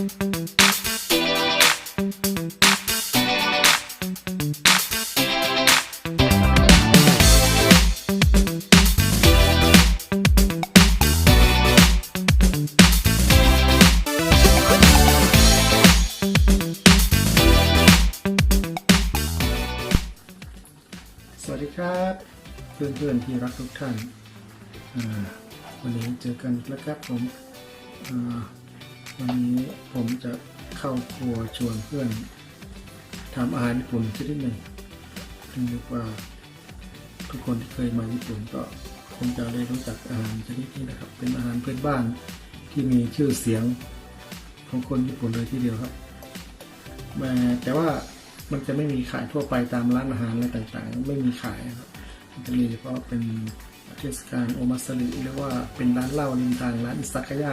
สวัสดีครับเพื่อนๆที่รักทุกท่านวันนี้เจอกันอีกแล้วครับผม วันนี้ผมจะเข้าครัวชวนเพื่อนทำอาหารญี่ปุ่นชนิดหนึ่งซึ่งเรียกว่าทุกคนที่เคยมาญี่ปุ่นก็คงจะได้รู้จักอาหารชนิดนี้นะครับ เป็นอาหารพื้นบ้านที่มีชื่อเสียงของคนญี่ปุ่นเลยทีเดียวครับแต่ว่ามันจะไม่มีขายทั่วไปตามร้านอาหารอะไรต่างๆ ไม่มีขายครับมันจะมีเฉพาะเป็นเทศกาลโอมาสริหรือว่าเป็นร้านเหล้าริมทางร้านอิซากายะ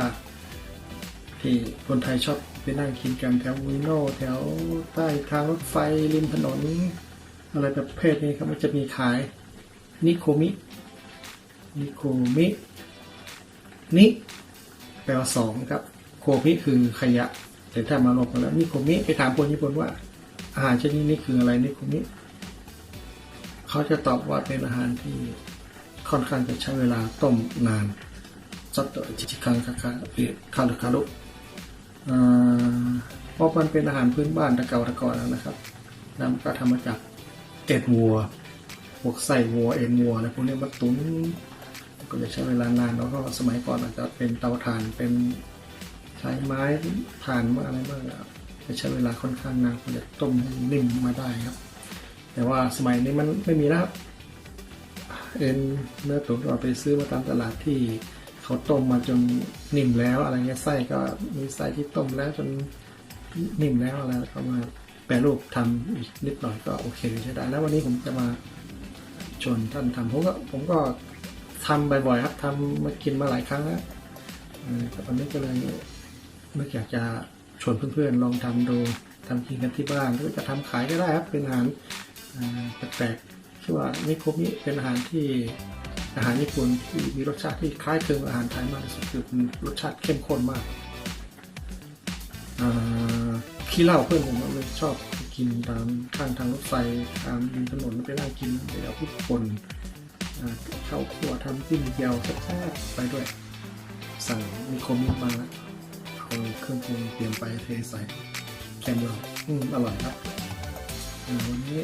ที่คนไทยชอบไปนั่งกินกันแถววิโนแถวใต้ทางรถไฟริมถนน อะไรแบบเพศนี้ครับมันจะมีขายนิโคมินิโคมินิแปลว่าสองครับ โคมิคือขยะ แต่ถ้ามารวมกันแล้วนิโคมิไปถามคนญี่ปุ่นว่าอาหารชนิดนี้คืออะไรนิโคมิเขาจะตอบว่าเป็นอาหารที่ค่อนข้างจะใช้เวลาต้มนานสัต่อจิจิคังคาคาเอคารุคารุ เพราะมันเป็นอาหารพื้นบ้านตะเก่าตะกอนแล้วนะครับแล้วมันก็ทำมาจากเกล็ดวัวพวกไส้วัวเอ็นวัวอะไรพวกนี้มาตุ๋นก็จะใช้เวลานานแล้วก็สมัยก่อนอาจจะเป็นเตาถ่านเป็นใช้ไม้ถ่านมาอะไรบ้างอะจะใช้เวลาค่อนข้างนานกว่าจะต้มให้นิ่มมาได้ครับ แต่ว่าสมัยนี้มันไม่มีแล้วเอ็นเนื้อตุ๋นเราไปซื้อมาตามตลาดที่ เขาต้มมาจนนิ่มแล้วอะไรเงี้ยไส้ก็มีไส้ที่ต้มแล้วจนนิ่มแล้วอะไรแล้วก็มาแปรรูปทำอีกนิดหน่อยก็โอเคใช้ได้ แล้ววันนี้ผมจะมาชวนท่านทำผมก็ผมก็ทำบ่อยๆครับทำมากินมาหลายครั้งแล้วแต่ตอนนี้ก็เลยนึกอยากจะชวนเพื่อนๆลองทำดูทำกินกันที่บ้านหรือจะทำขายก็ได้ครับเป็นอาหารแปลกๆชื่อว่านิโคมิเป็นอาหารที่ อาหารญี่ปุ่นที่มีรสชาติที่คล้ายคลึงกับอาหารไทยมากที่สุดคือรสชาติเข้มข้นมากขี้เหล้าเพื่อนผมก็เลยชอบกินตามข้างทางรถไฟตามริมถนนไปนั่งกินไปเอาพริกป่นเข้าวคั่วทำจิ้มเจียวแซ่บๆไปด้วย สั่งมีคมมิมาเอาเครื่องปรุงเตรียมไปเทใส่แคมเราอืมอร่อยครับวันนี้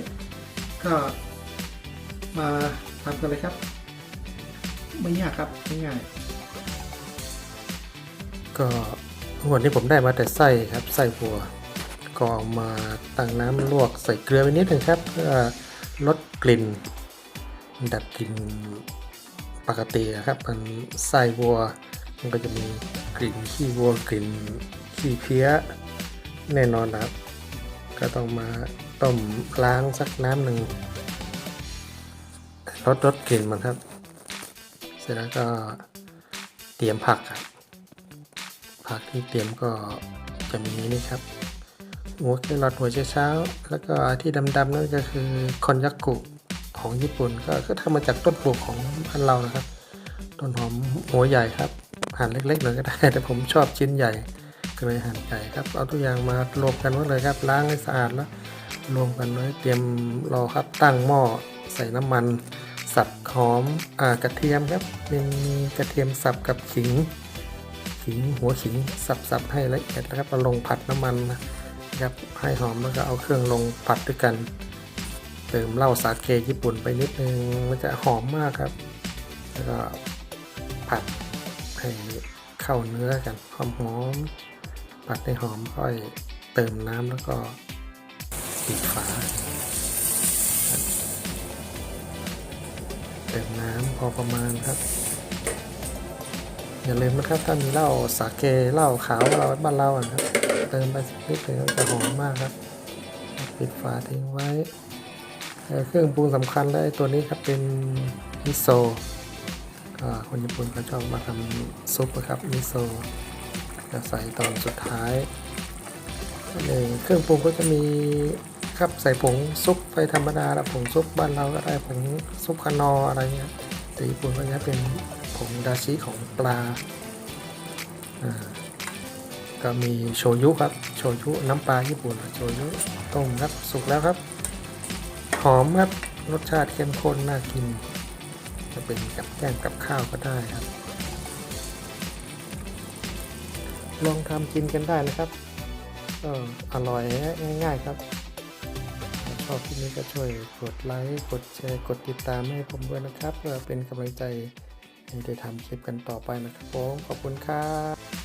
ก็มาทำกันเลยครับ ไม่ยากครับง่ายก็วันนี้ผมได้มาแต่ไส้ครับไส้บัว ก็เอามาตั้งน้ำลวกใส่เกลือไปนิดหนึ่งครับ เพื่อลดกลิ่น ดับกลิ่นปกติครับมันไส้วัว มันก็จะมีกลิ่นขี้วัวกลิ่นขี้เพี้ยแน่นอนครับ ก็ต้องมาต้มล้างสักน้ำหนึ่งลดลดกลิ่นมันครับ เสร็จแล้วก็เตรียมผักครับผักที่เตรียมก็จะมีนี่ครับหัวแครอทหัวเช้าเช้า แล้วก็ที่ดำๆนั่นก็คือคอนยักกุของญี่ปุ่นก็ก็ทำมาจากต้นปลูกของพันเรานะครับ ต้นหอมหัวใหญ่ครับหั่นเล็กๆหน่อยก็ได้ แต่ผมชอบชิ้นใหญ่ก็เลยหั่นใหญ่ครับ เอาทุกอย่างมารวมกันไว้เลยครับ ล้างให้สะอาดแล้วรวมกันไว้เตรียมรอครับตั้งหม้อใส่น้ำมัน สับหอมอ่ากระเทียมครับมีมีกระเทียมสับกับขิง ขิงหัวขิงสับๆให้ละเอียดแล้วครับมาลงผัดน้ำมันนะครับให้หอมแล้วก็เอาเครื่องลงผัดด้วยกัน เติมเหล้าสาเกญี่ปุ่นไปนิดนึงมันจะหอมมากครับ แล้วก็ผัดให้เข้าเนื้อกันหอมหอมผัดให้หอมค่อยเติมน้ำแล้วก็ปิดฝา เติมน้ำพอประมาณครับ อย่าลืมนะครับถ้ามีเหล้าสาเกเหล้าขาวเราบ้านเราอะครับ เติมไปนิดหนึ่งจะหอมมากครับ ปิดฝาทิ้งไว้ เครื่องปรุงสำคัญและตัวนี้ครับเป็นมิโซะก็คนญี่ปุ่นเขาชอบมาทำซุปนะครับมิโซะจะใส่ตอนสุดท้ายหนึ่งเครื่องปรุงก็จะมี ครับใส่ผงซุปไปธรรมดาแล้วผงซุปบ้านเราก็ได้ผงซุปคานออะไรเงี้ยแต่ญี่ปุ่นก็จะเป็นผงดาชิของปลาอ่าก็มีโชยุครับโชยุน้ำปลาญี่ปุ่นโชยุต้มครับสุกแล้วครับ หอมครับรสชาติเข้มข้นน่ากิน จะเป็นกับแกล้มกับข้าวก็ได้ครับ ลองทำกินกันได้นะครับก็อร่อยง่ายๆครับ ชอบคลิปนี้ก็ช่วยกดไลค์กดแชร์กดติดตามให้ผมด้วยนะครับเพื่อเป็นกำลังใจให้ได้ทำคลิปกันต่อไปนะครับผมขอบคุณครับ